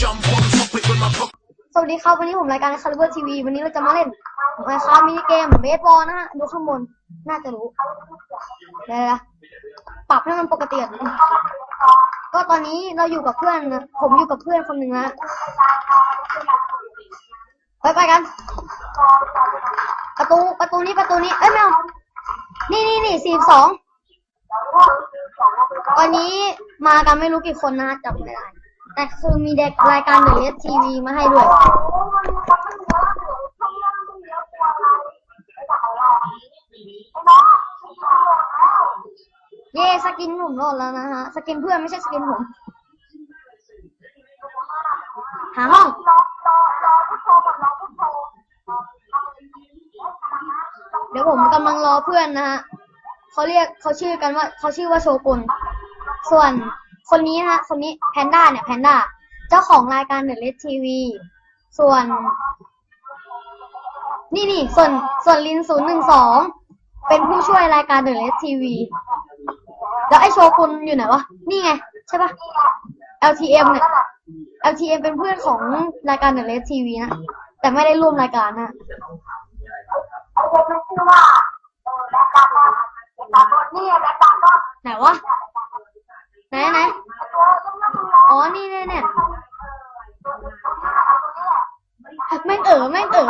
สวัสดีครับ วันนี้ผมรายการคาริเบอร์ทีวีวันนี้เราจะมาเล่นมาคามินิเกมเบสบอลนะฮะดูข้างบน น่าจะรู้เดี๋ยวนะปรับให้มันปกติก็ตอนนี้เราอยู่กับเพื่อน ผมอยู่กับเพื่อนคนหนึ่งนะไปไปกัน ประตูประตูนี้ประตูนี้ เอ้ยไม่เอานี่นี่นี่สี่สองวันนี้มากันไม่รู้กี่คนนะจำไม่ได้ แต่คือมีเด็กรายการเดอะเลสทีวีมาให้ด้วย เย่สกินผมโหลดแล้วนะฮะ สกินเพื่อนไม่ใช่สกินผม หาห้อง เดี๋ยวผมกำลังรอเพื่อนนะฮะเขาเรียกเขาชื่อกันว่าเขาชื่อว่าโชกุนส่วน คนนี้นะฮะ คนนี้แพนด้าเนี่ยแพนด้าเจ้าของรายการเดอะเลสทีวีส่วน นี่นี่ส่วนส่วนลินศูนย์หนึ่งสองเป็นผู้ช่วยรายการเดอะเลสทีวีแล้วไอโชกุนอยู่ไหนวะ นี่ไง ใช่ปะ LTM เนี่ย LTM เป็นเพื่อนของรายการเดอะเลสทีวีนะ แต่ไม่ได้ร่วมรายการนะไหนวะ ไหนไหนอ๋อ นี่เนี่ยเนี่ยแม่งเอ๋อแม่งเอ๋อ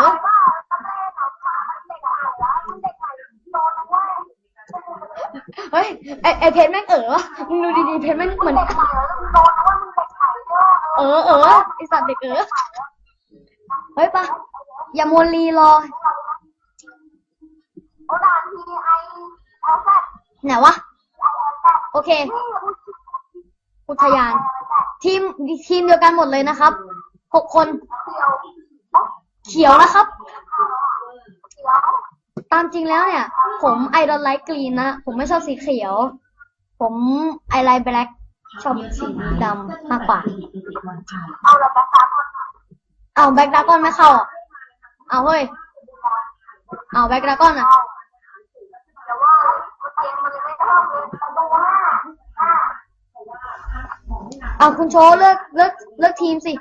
เฮ้ยไอไอเพชรแม่งเอ๋อวะมึงดูดีๆเพชรแม่งเหมือนเออเออไอสัตว์เด็กเออเฮ้ยปะอย่ามัวรีรอไหนวะ โอเค อุทยาน ทีมทีมเดียวกันหมดเลยนะครับหกคน เขียวนะครับ ตามจริงแล้วเนี่ย ผมไอดอลไลท์กรีนนะ ผมไม่ชอบสีเขียว ผมไอไลท์แบล็กชอบสีดำมากกว่า เอาแบ็กดากอนไม่เข้าอะเอาเฮ้ย เอาแบ็กดากอนอะ เอาคุณโชว์เลิกเลิกเลิกทีมสิ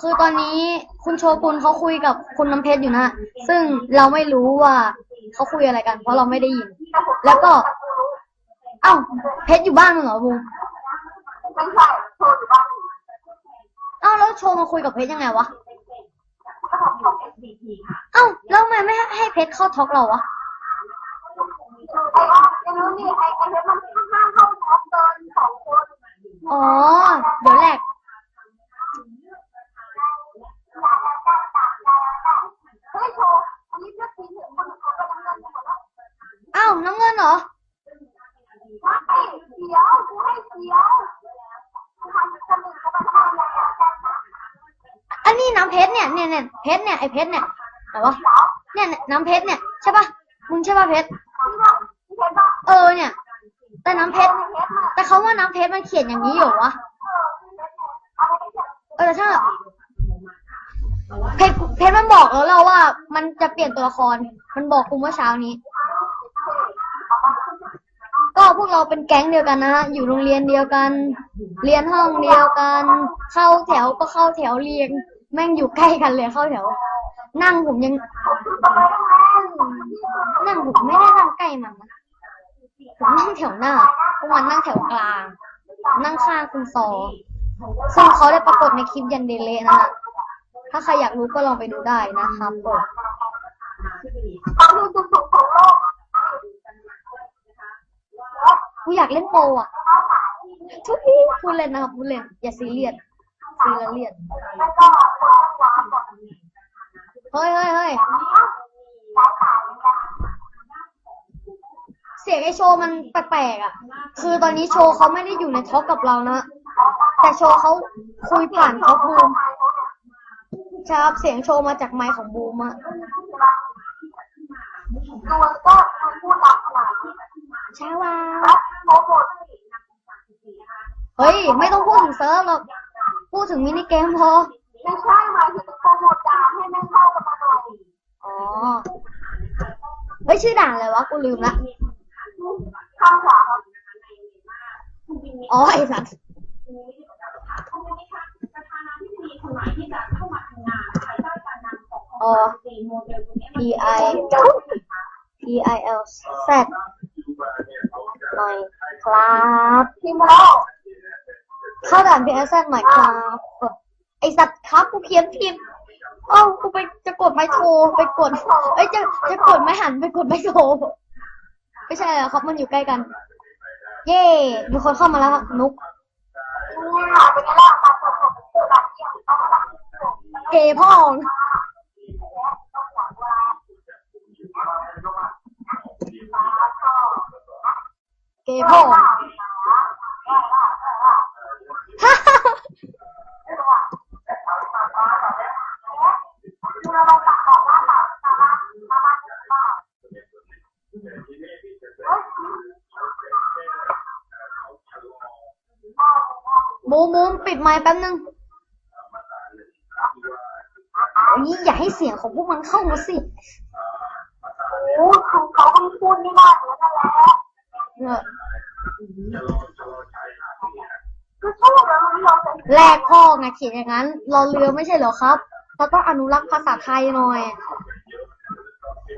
คือตอนนี้คุณโชกุนเขาคุยกับคุณน้ำเพชรอยู่นะ ซึ่งเราไม่รู้ว่าเขาคุยอะไรกัน เพราะเราไม่ได้ยิน แล้วก็ เอ้า เพชรอยู่บ้านมึงเหรอบูมเอ้าแล้วโชว์มาคุยกับเพชรยังไงวะ เอ้าแล้วทำไมไม่ให้เพชรเข้าท็อกเราวะอ๋อ เดี๋ยวแหลกเอ้าน้ำเงินเหรอให้เขียวให้เขียวอันนี้น้ำเพชรเนี่ยเนี่ยเนี่ยเพชรเนี่ยไอเพชรเนี่ย แต่ว่าเนี่ยน้ำเพชรเนี่ยใช่ปะมึงใช่ปะเพชรเออเนี่ย แต่น้ำเพชรแต่เขาว่าน้ำเพชรมันเขียนอย่างนี้อยู่วะเออแต่ถ้าเพชรเพชรมันบอกแล้วเราว่า มันจะเปลี่ยนตัวละคร มันบอกกูเมื่อเช้านี้ ก็พวกเราเป็นแก๊งเดียวกันนะฮะอยู่โรงเรียนเดียวกัน เรียนห้องเดียวกัน เข้าแถวก็เข้าแถวเรียง แม่งอยู่ใกล้กันเลยเข้าแถว นั่งผมยัง นั่งผมไม่ได้นั่งใกล้มันนะผมนั่งแถวหน้าพวกมันนั่งแถวกลาง นั่งข้างคุณซอซึ่งเขาได้ปรากฏในคลิปยันเดเลนะถ้าใครอยากรู้ก็ลองไปดูได้นะครับผมกูอยากเล่นโปอะ ทุกทีพูดเล่นนะครับพูดเล่นอย่าซีเรียสซีเรียส เฮ้ยเฮ้ยเฮ้ยเสียงไอโชว์มันแปลกๆอะ คือตอนนี้โชว์เขาไม่ได้อยู่ในท็อกกับเรานะ แต่โชว์เขาคุยผ่านท็อกบูมใช่ครับเสียงโชว์มาจากไมค์ของบูมอะใช่ว่าเฮ้ย ไม่ต้องพูดถึงเซิร์ฟหรอก พูดถึงมินิเกมพอไม่ใช่หมายถึงโปรโมทดาวให้แม่งเข้ากันมาหน่อย อ๋อ เฮ้ยชื่อด่านอะไรวะกูลืมละข้างขวาอ๋อไอ้สัตว์ประธานาธิบดีคนใหม่ที่จะเข้ามาทำงานภายใต้การนำของอ๋อจีนโมเดลตัวนี้ P I P I L Z หน่อยครับทีมแล้วเข้าด่าน P I Z หน่อยครับไอสัตว์ครับกูเขียนผิดเอ้ากูไปจะกดไม้โทรไปกด เอ้ยจะจะกดไม้หันไปกดไม้โทรไม่ใช่เหรอครับมันอยู่ใกล้กัน เย่มีคนเข้ามาแล้วนุกเกเกย์พ่องเกย์พ่อง บูมบูมปิดไมค์แป๊บนึงนี่อย่าให้เสียงของพวกมันเข้ามาสิโอ้คือเขาต้องพูดไม่ได้แล้วนั่นแหละเออคือชอบแล้วมันเราเป็นแรกพ่อไงเขียนอย่างนั้น รอเรือไม่ใช่เหรอครับเราต้องอนุรักษ์ภาษาไทยหน่อย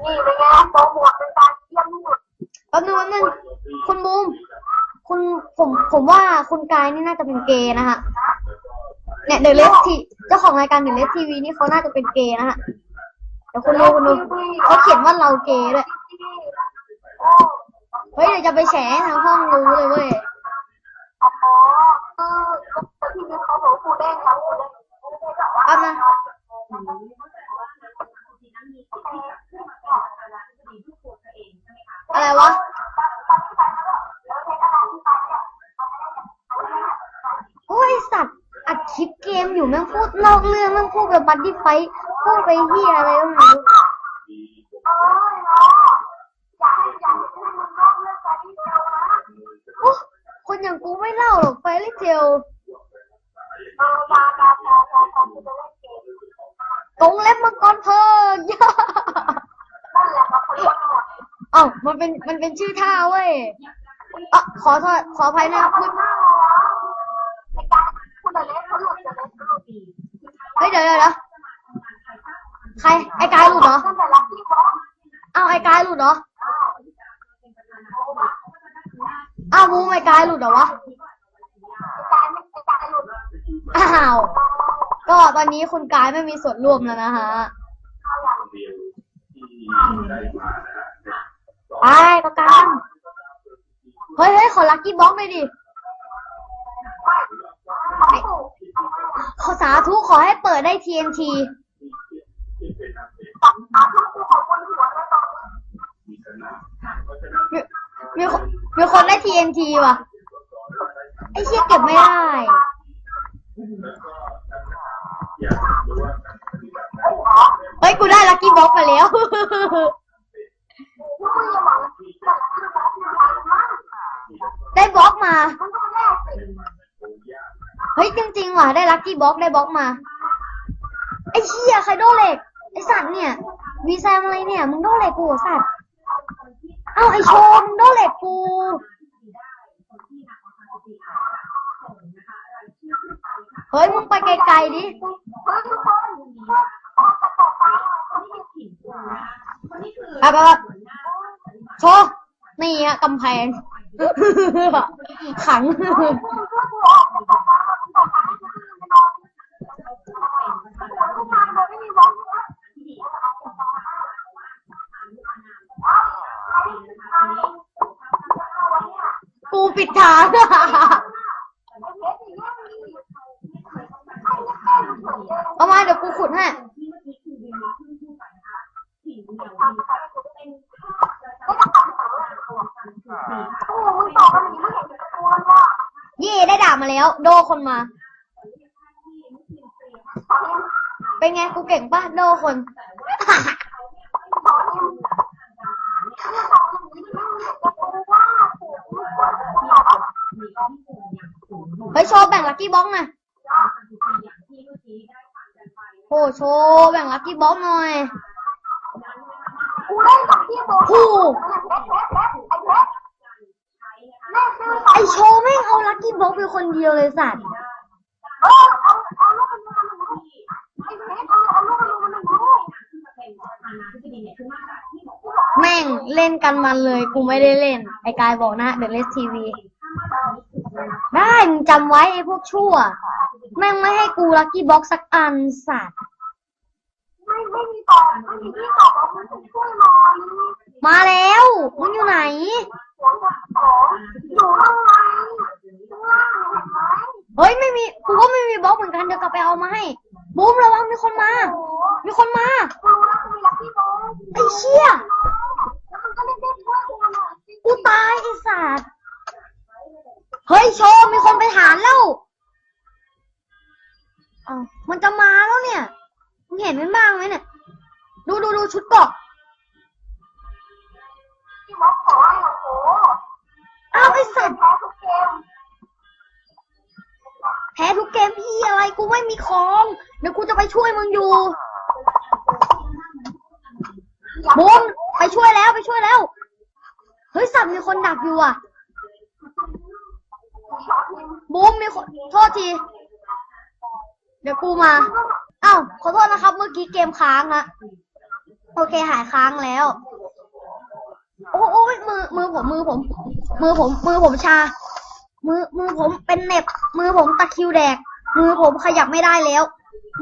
นี่เป็นไงโปรโมทเป็นการเยี่ยมที่สุดแป๊บนึงแป๊บนึงคุณบูม คุณผมผมว่าคุณกายนี่น่าจะเป็นเกย์นะฮะเนี่ยเดอะเลสทีเจ้าของรายการเดอะเลสทีวีนี่เขาน่าจะเป็นเกย์นะฮะเดี๋ยวคุณดูคุณดูเขาเขียนว่าเราเกย์ด้วยเฮ้ยเดี๋ยวจะไปแฉให้ทางห้องรู้เลยเว้ยอ๋อคือทีนี้เขาบอกผู้แล้วครูเด้งแบบว่าแป๊บนะอะไรวะ โอ้ยสัตว์ อัดคลิปเกมอยู่ แม่งพูดนอกเรื่องแม่งพูดแบบบัดดี้ไฟพูดไปเฮียอะไรก็ไม่รู้เออเนาะอยากให้อยากให้มันนอกเรื่องการที่เดียวนะโอ้คนอย่างกูไม่เล่าหรอกไฟเลยเจลเออยายาพอพอพอคุณจะเล่นเกมตรงเล็บมังกรเพิงนั่นแหละครับเขาเรียกเอ้ามันเป็นมันเป็นชื่อท่าเว้ยอะขอโทษขออภัยนะครับคุณ ในการคุณจะเล่นเขาหลุดจะเล่นเขาหลุด เฮ้ยเดี๋ยวเดี๋ยวเดี๋ยวใคร ไอ้กายหลุดเหรอตั้งแต่ลักที่เขาอ้าวไอ้กายหลุดเหรออ้าวมูไอ้กายหลุดเหรอวะการไม่ในการหลุดอ้าว ก็ตอนนี้คุณกายไม่มีส่วนร่วมแล้วนะฮะไปก็การเฮ้ยเฮ้ยขอลักกี้บ็อกหน่อยดิ อสาธุขอให้เปิดได้ TNT มีมีคนมีคนได้ TNT ว่ะ ไอ้เชี่ยเก็บไม่ได้ เฮ้ย กูได้ลักกี้บ็อกไปแล้ว ได้บล็อกมา เฮ้ยจริงๆว่ะได้ลักกี้บ็อกได้บล็อกมา ไอ้เชี่ยใครโดเหล็กไอ้สัตว์เนี่ยวีแซมอะไรเนี่ย มึงโดเหล็กกูสัตว์เอ้าไอ้โชมึงโดเหล็กกูเฮ้ยมึงไปไกลๆดิไปไปไปโชว์นี่ฮะกำแพงขัง ปิดทางเอามาเดี๋ยวกูขุดให้เย่ได้ด่ามาแล้ว โดคนมา เป็นไงกูเก่งป่ะ โดคน เฮ้ยโชว์แบ่งลักกี้บ็อกหน่อยโหโชว์แบ่งลักกี้บ็อกหน่อยกูเล่นกับพี่โบถูกแม่ซื้อไอโชว์แม่งเอาลัคกี้บ็อกไปคนเดียวเลยสัตว์เออเอาเอาลูกมันมาหนึ่งไอ้เพชรเอาเอาลูกมันมาหนึ่งลูกแม่งเล่นกันมันเลย กูไม่ได้เล่น ไอกายบอกนะเดอะเลสทีวี ได้มึงจำไว้ไอ้พวกชั่ว แม่งไม่ให้กูลัคกี้บ็อกสักอันสัตว์ไม่ไม่มีตอบไม่มีที่ตอบเอาคุณช่วยหน่อยมาแล้วมึงอยู่ไหนหัวกับสองอยู่ข้างในข้างล่างเห็นไหมเฮ้ยไม่มีกูก็ไม่มีบล็อกเหมือนกันเดี๋ยวกลับไปเอามาให้บูมระวังมีคนมา มีคนมา กูรู้แล้วกูมีลักกี้โบไอ้เชี่ย แล้วมันก็เล่นได้ช่วยกูหน่อยสิ กูตายไอ้สัตว์เฮ้ย โชว์ มีคนไปฐานแล้วอ้าวมันจะมาแล้วเนี่ยมึงเห็นมันบ้างไหมเนี่ย ดูดูดูชุดเกราะที่บล็อกขอให้โอ้โหอ้าวไอ้สัตว์แพ้ทุกเกม แพ้ทุกเกมพี่อะไร กูไม่มีของ เดี๋ยวกูจะไปช่วยมึงอยู่บูมไปช่วยแล้วไปช่วยแล้ว เฮ้ยสัตว์มีคนดักอยู่อะ บูมมีคนโทษที เดี๋ยวกูมาอ้าวขอโทษนะครับ เมื่อกี้เกมค้างฮะโอเคหายค้างแล้ว โอ้โอ้ยมือมือผมมือผม มือผม มือผมชา มือมือผมเป็นเน็บ มือผมตะคิวแดก มือผมขยับไม่ได้แล้ว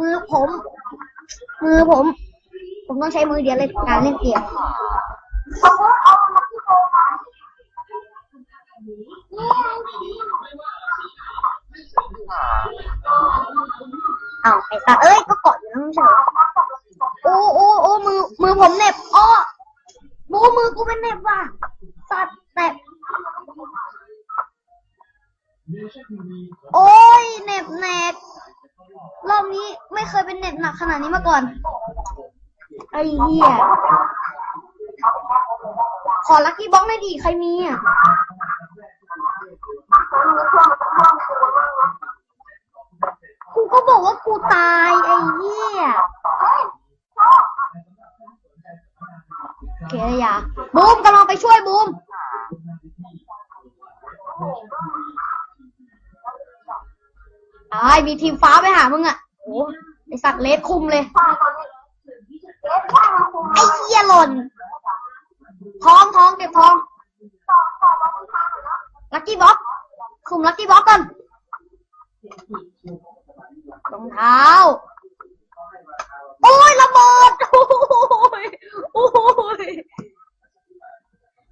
มือผม มือผม ผมต้องใช้มือเดียวเลยการเล่นเกม อ้านี่ไงอ้าวไอ้ตว์เอ้ยก็เกาะอยู่นั่นเหรอโอ้โอ้โอ้มือมือผมเหน็บอ้อบูมือกูเป็นเหน็บว่ะสัตว์แตกโอ้ยเหน็บแหนกรอบนี้ไม่เคยเป็นเหน็บหนักขนาดนี้มาก่อน ไอ้เหี้ยขอลักกี้บ็อกหน่อยดิใครมีอะ ตายไอ้เหี้ยโอเคอย่าบูมกำลังไปช่วยบูมตายมีทีมฟ้าไปหามึงอะโอ้ไอสัตว์เลสคุมเลย ไอ้เหี้ยหล่น ท้องท้องเก็บทองต่อต่อบล็อกมันทางลักกี้บ็อกคุมลักกี้บ็อกก่อนรองเท้า โอ้ยระเบิด โอ้ยโอ้ย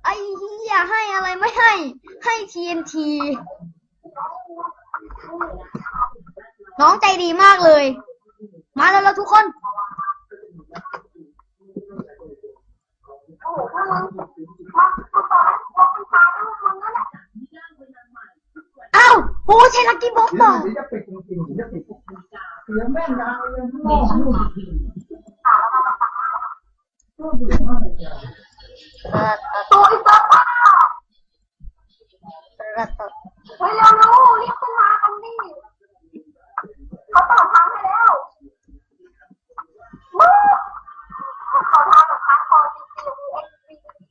ไอ้เหี้ยให้อะไรไม่ให้ ให้ ที น้องใจดีมากเลย มาแล้วทุกคนโอ้โหพวกมึงมามาต่อบล็อกมันทางแล้วทุกคนแหละอ้าวโอ้ใช้ลักกี้บ็อกเดี๋ต่ยวอก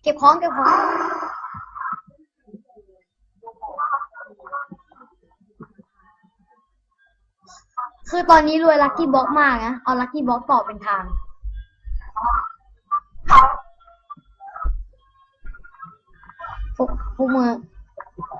เก็บของเก็บของคือตอนนี้รวยลัคกี้บ็อกมากนะเอาลัคกี้บ็อกต่อเป็นทาง พวกพวกมือ